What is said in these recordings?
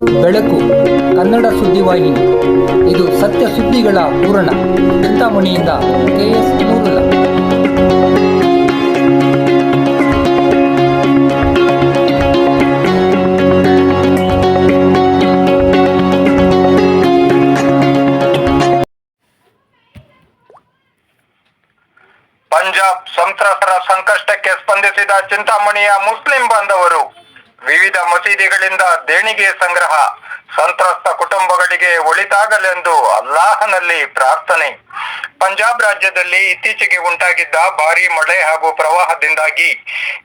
ಬೆಳಕು, ಕನ್ನಡ ಸುದ್ದಿವಾಹಿನಿ ಇದು ಸತ್ಯ ಸುದ್ದಿಗಳ ಪೂರಣ ಚಿಂತಾಮಣಿಯಿಂದ ಕೆಎಸ್ ಮೂರುಲ ಪಂಜಾಬ್ ಸಂತ್ರಸ್ತರ ಸಂಕಷ್ಟಕ್ಕೆ ಸ್ಪಂದಿಸಿದ ಚಿಂತಾಮಣಿಯ ಮುಸ್ಲಿಂ ಬಾಂಧವರು. ವಿವಿಧ ಮಸೀದಿಗಳಿಂದ ದೇಣಿಗೆ ಸಂಗ್ರಹ ಸಂತ್ರಸ್ತ ಕುಟುಂಬಗಳಿಗೆ ಒಳಿತಾಗಲೆಂದು ಅಲ್ಲಾಹನಲ್ಲಿ ಪ್ರಾರ್ಥನೆ. ಪಂಜಾಬ್ ರಾಜ್ಯದಲ್ಲಿ ಇತ್ತೀಚೆಗೆ ಉಂಟಾಗಿದ್ದ ಭಾರೀ ಮಳೆ ಹಾಗೂ ಪ್ರವಾಹದಿಂದಾಗಿ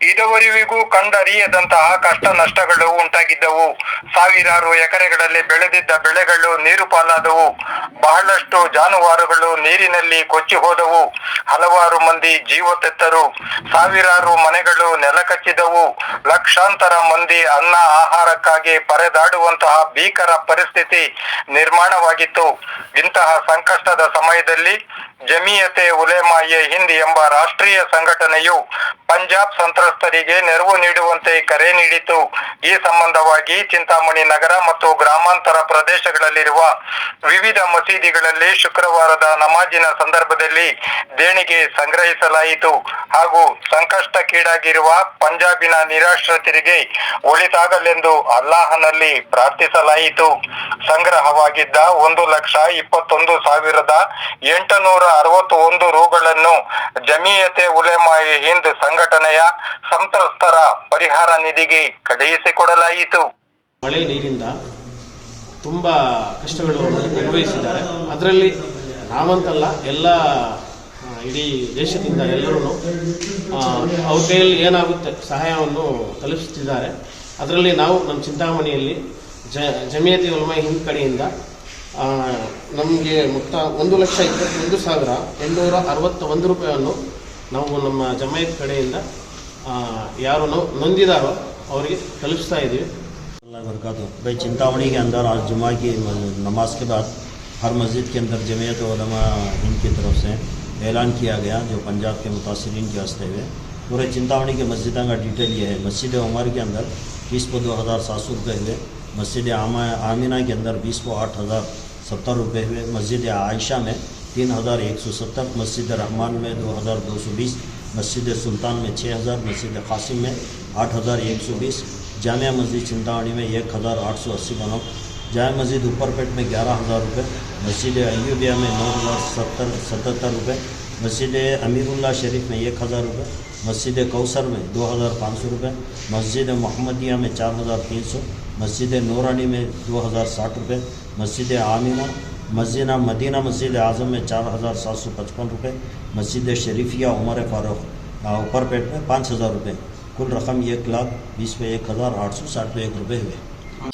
ಇದುವರೆಗೂ ಕಂಡರಿಯದಂತಹ ಕಷ್ಟ ನಷ್ಟಗಳು ಉಂಟಾಗಿದ್ದವು. ಸಾವಿರಾರು ಎಕರೆಗಳಲ್ಲಿ ಬೆಳೆದಿದ್ದ ಬೆಳೆಗಳು ನೀರು ಪಾಲಾದವು ಬಹಳಷ್ಟು ಜಾನುವಾರುಗಳು ನೀರಿನಲ್ಲಿ ಕೊಚ್ಚಿ ಹೋದವು. ಹಲವಾರು ಮಂದಿ ಜೀವ ತೆತ್ತರು. ಸಾವಿರಾರು ಮನೆಗಳು ನೆಲಕಚ್ಚಿದವು ಲಕ್ಷಾಂತರ ಮಂದಿ ಅನ್ನ ಆಹಾರಕ್ಕಾಗಿ ಪರೆದಾಡುವಂತಹ ಭೀಕರ ಪರಿಸ್ಥಿತಿ ನಿರ್ಮಾಣವಾಗಿತ್ತು. ಇಂತಹ ಸಂಕಷ್ಟದ ಸಮಯದಲ್ಲಿ ಜಮಿಯತೆ ಎ ಹಿಂದ್ ಎಂಬ ರಾಷ್ಟ್ರೀಯ ಸಂಘಟನೆಯು ಪಂಜಾಬ್ ಸಂತ್ರಸ್ತರಿಗೆ ನೆರವು ನೀಡುವಂತೆ ಕರೆ ನೀಡಿತು. ಈ ಸಂಬಂಧವಾಗಿ ಚಿಂತಾಮಣಿ ನಗರ ಮತ್ತು ಗ್ರಾಮಾಂತರ ಪ್ರದೇಶಗಳಲ್ಲಿರುವ ವಿವಿಧ ಮಸೀದಿಗಳಲ್ಲಿ ಶುಕ್ರವಾರದ ನಮಾಜಿನ ಸಂದರ್ಭದಲ್ಲಿ ದೇಣಿಗೆ ಸಂಗ್ರಹಿಸಲಾಯಿತು. ಹಾಗೂ ಸಂಕಷ್ಟಕ್ಕೀಡಾಗಿರುವ ಪಂಜಾಬಿನ ನಿರಾಶ್ರಿತರಿಗೆ ಒಳಿತಾಗಲೆಂದು ಅಲ್ಲಾಹನಲ್ಲಿ ಪ್ರಾರ್ಥಿಸಲಾಯಿತು. ಸಂಗ್ರಹವಾಗಿದ್ದ ಒಂದು ಲಕ್ಷ ಇಪ್ಪತ್ತೊಂದು ಸಾವಿರದ ಎಂಟುನೂರ ಅರವತ್ತು ಒಂದು ರೂಗಳನ್ನು ಜಮೀಯತೆ ಉಲೇಮಾಯಿ ಹಿಂದ್ ಸಂಘಟನೆಯ ಸಂತ್ರಸ್ತರ ಪರಿಹಾರ ನಿಧಿಗೆ ಕಳುಹಿಸಿಕೊಡಲಾಯಿತು. ಮಳೆ ನೀರಿಂದ ತುಂಬ ಕಷ್ಟಗಳು ಅನುಭವಿಸಿದ್ದಾರೆ. ಅದರಲ್ಲಿ ನಾವಂತಲ್ಲ ಎಲ್ಲ ಇಡೀ ದೇಶದಿಂದ ಎಲ್ಲರೂ ಅವ್ರ ಕೈಯಲ್ಲಿ ಏನಾಗುತ್ತೆ ಸಹಾಯವನ್ನು ತಲುಪಿಸುತ್ತಿದ್ದಾರೆ. ಅದರಲ್ಲಿ ನಾವು ನಮ್ಮ ಚಿಂತಾಮಣಿಯಲ್ಲಿ ಜ, ಜಮಿಯತಿ ಉಲ್ಮೈ ಹಿಂದ್ ಕಡೆಯಿಂದ ನಮಗೆ ಮೊತ್ತ ಒಂದು ಲಕ್ಷ ಇಪ್ಪತ್ತೊಂದು ಸಾವಿರ ಎಂಟುನೂರ ಅರವತ್ತ ಒಂದು ರೂಪಾಯಿಯನ್ನು ನಾವು ನಮ್ಮ ಜಮಾಯತ್ ಕಡೆಯಿಂದ ಆ, ಯಾರು ನೊ- ನೊಂದಿದಾರೋ ಅವರಿಗೆ ತಲುಪಿಸ್ತಾ ಇದ್ದೀವಿ अल्लाह बरकत भाई चिंतामणि के अंदर आज जुमा की नमाज के बाद हर मस्जिद के अंदर जमीयत उलमा हिंद की तरफ से ऐलान किया गया जो पंजाब के मुतासरीन के हंसते हुए पूरे चिंतामणि के मस्जिदों का डिटेल ये है मस्जिद उमर के अंदर बीस को दो हज़ार सात सौ रुपये हुए मस्जिद आमा, आमिना के अंदर बीस को आठ हज़ार सत्तर रुपये हुए। मस्जिद आयशा में तीन हज़ार एक सौ सत्तर, मस्जिद रहमान में दो हज़ार दो सौ बीस, मस्जिद सुल्तान में छः हज़ार, मस्जिद कासिम में आठ हज़ार एक सौ बीस, जामिया मस्जिद चिंतामणि में एक हज़ार आठ सौ अस्सी नोट जाम मस्जिद ऊपरपेट में ग्यारह हज़ार रुपये मस्जिद अयूबिया में नौ हज़ार सत्तर, सतहत्तर रुपये मस्जिद अमीरुल्लाह शरीफ में एक हज़ार रुपये مسجد کوثر میں دو ہزار پانچ سو روپے، مسجد محمدیہ میں چار ہزار تین سو، مسجد نورانی میں دو ہزار ساٹھ روپے، مسجد عامینہ مسجد مدینہ، مسجد اعظم میں چار ہزار سات سو پچپن روپے، مسجد شریفیہ عمر فاروق اوپر پیٹ میں پانچ ہزار روپے، کل رقم ایک لاکھ بیس پہ ایک ہزار آٹھ سو ساٹھ پہ ایک روپے ہوئے۔